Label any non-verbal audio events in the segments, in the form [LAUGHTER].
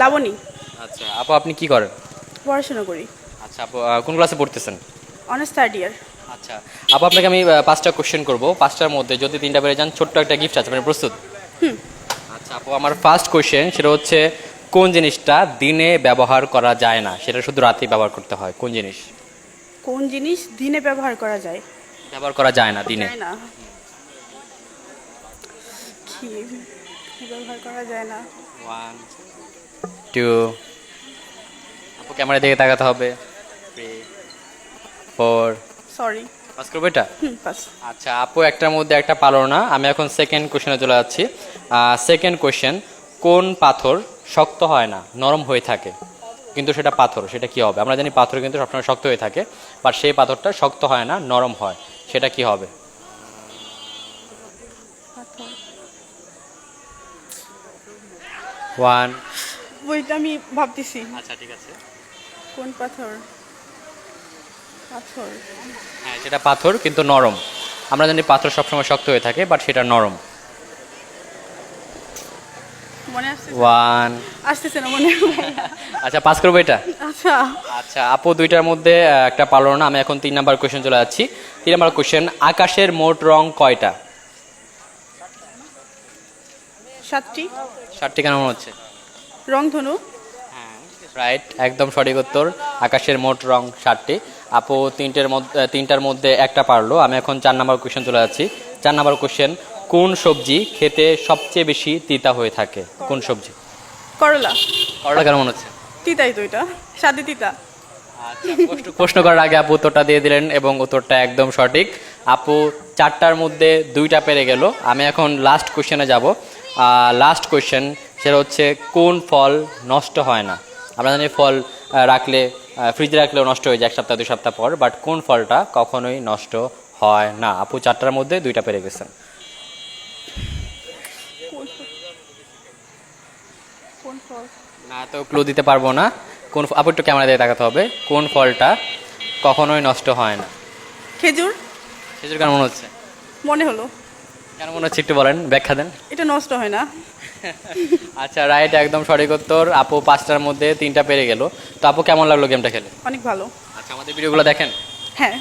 লাবণী। আচ্ছা আপু আপনি কি করেন? পড়াশোনা করি। আচ্ছা আপু কোন ক্লাসে পড়তেছেন? অনার্স থার্ড ইয়ার আচ্ছা আপু আপনাকে আমি পাঁচটা কোশ্চেন করব। পাঁচটার মধ্যে যদি তিনটা বেড়ে যান ছোট্ট একটা গিফট আছে আপনি প্রস্তুত? আচ্ছা আপু আমার ফার্স্ট কোশ্চেন সেটা হচ্ছে কোন জিনিসটা দিনে ব্যবহার করা যায় না? সেটা শুধু রাতে ব্যবহার করতে হয় কোন জিনিস? কোন জিনিস দিনে ব্যবহার করা যায়? ব্যবহার করা যায় না দিনে। না। কি? কি ব্যবহার করা যায় না? ওয়ান টু আপু ক্যামেরা দিকে তাকাতে হবে। থ্রি ফোর সরি পাস করব এটা? পাস আচ্ছা আপু একটার মধ্যে একটা পারো না। আমি এখন সেকেন্ড কোশ্চেনে চলে যাচ্ছি। সেকেন্ড কোশ্চেন কোন পাথর শক্ত হয় না? নরম হয়ে থাকে। কিন্তু সেটা পাথর সেটা কি হবে? আমরা জানি পাথর কিন্তু সবসময় শক্ত হয়ে থাকে বাট সেই পাথরটা শক্ত হয় না নরম হয়। সেটা কি হবে? ওয়ান বইটা আমি ভাবতেছি। আচ্ছা ঠিক আছে। কোন পাথর? পাথর। হ্যাঁ সেটা পাথর কিন্তু নরম। আমরা জানি পাথর সবসময় শক্ত হয়ে থাকে বাট সেটা নরম। মনে আসছে ওয়ান। আসতেছে না মনে। [LAUGHS] আচ্ছা পাস করব এটা? আচ্ছা। আচ্ছা আপু দুইটার মধ্যে একটা পারল না আমি এখন তিন নাম্বার কোশ্চেন চলে যাচ্ছি। তিন নাম্বার কোশ্চেন আকাশের মোট রং কয়টা? সাতটি। ষাটটি কেন মনে হচ্ছে? রংধনু? রাইট একদম সঠিক উত্তর। আকাশের মোট রং সাতটি। আপু তিনটের মধ্যে তিনটার মধ্যে একটা পারল। আমি এখন চার নাম্বার কোশ্চেন চলে যাচ্ছি। চার নাম্বার কোশ্চেন কোন সবজি খেতে সবচেয়ে বেশি তিতা হয়ে থাকে? কোন সবজি? করলা। করলা কেন মনে হচ্ছে? তিতাই তো এটা। সাদে তিতা। আচ্ছা, প্রশ্ন- করার আগে আপু উত্তরটা দিয়ে দিলেন এবং উত্তরটা একদম সঠিক। আপু চারটার মধ্যে দুইটা পেরে গেল। আমি এখন লাস্ট কোশ্চেনে যাব। লাস্ট কোশ্চেন সেটা হচ্ছে কোন ফল নষ্ট হয় না। আমরা জানি ফল রাখলে ফ্রিজে রাখলেও নষ্ট হয়ে যায় এক সপ্তাহ দুই সপ্তাহ পর বাট কোন ফলটা কখনোই নষ্ট হয় না। আপু চারটার মধ্যে দুইটা পেরে গেছেন? না তো ক্লু দিতে পারব না। কোন আপু একটু ক্যামেরা দিয়ে দেখাতে হবে। কোন ফলটা কখনোই নষ্ট হয় না। খেজুর? সেজুর কেন মনে হচ্ছে? মনে হলো। কেন মনে হচ্ছে একটু বলেন ব্যাখ্যা দেন। এটা নষ্ট হয় না। [LAUGHS] আচ্ছা রাইট একদম সঠিক উত্তর। আপু পাঁচটার মধ্যে তিনটা পেরে গেল। তো আপু কেমন লাগল গেমটা খেলে? অনেক ভালো। আচ্ছা আমাদের ভিডিওগুলো দেখেন? হ্যাঁ।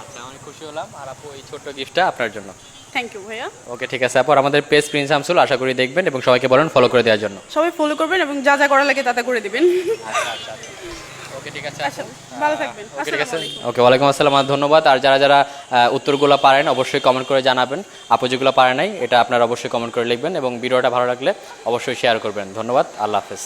আচ্ছা অনেক খুশি হলাম। আর আপু এই ছোট্ট গিফটটা আপনার জন্য। থ্যাংক ইউ ভাইয়া। ওকে ঠিক আছে। আপু আমাদের পেজ প্রিন্স শামসুল আশা করি দেখবেন এবং সবাইকে বলেন ফলো করে দেওয়ার জন্য। সবাই ফলো করবেন এবং যা যা করা লাগে তা তা করে দিবেন। আচ্ছা আচ্ছা আচ্ছা। ওকে ঠিক আছে আচ্ছা ভালো থাকবেন। ওকে ঠিক আছে। ওকে ওয়ালাইকুম আসসালাম ধন্যবাদ। আর যারা যারা উত্তরগুলো পারেন অবশ্যই কমেন্ট করে জানাবেন। আপু যেগুলো পারে নাই এটা আপনারা অবশ্যই কমেন্ট করে লিখবেন এবং ভিডিওটা ভালো লাগলে অবশ্যই শেয়ার করবেন। ধন্যবাদ আল্লাহ হাফেজ।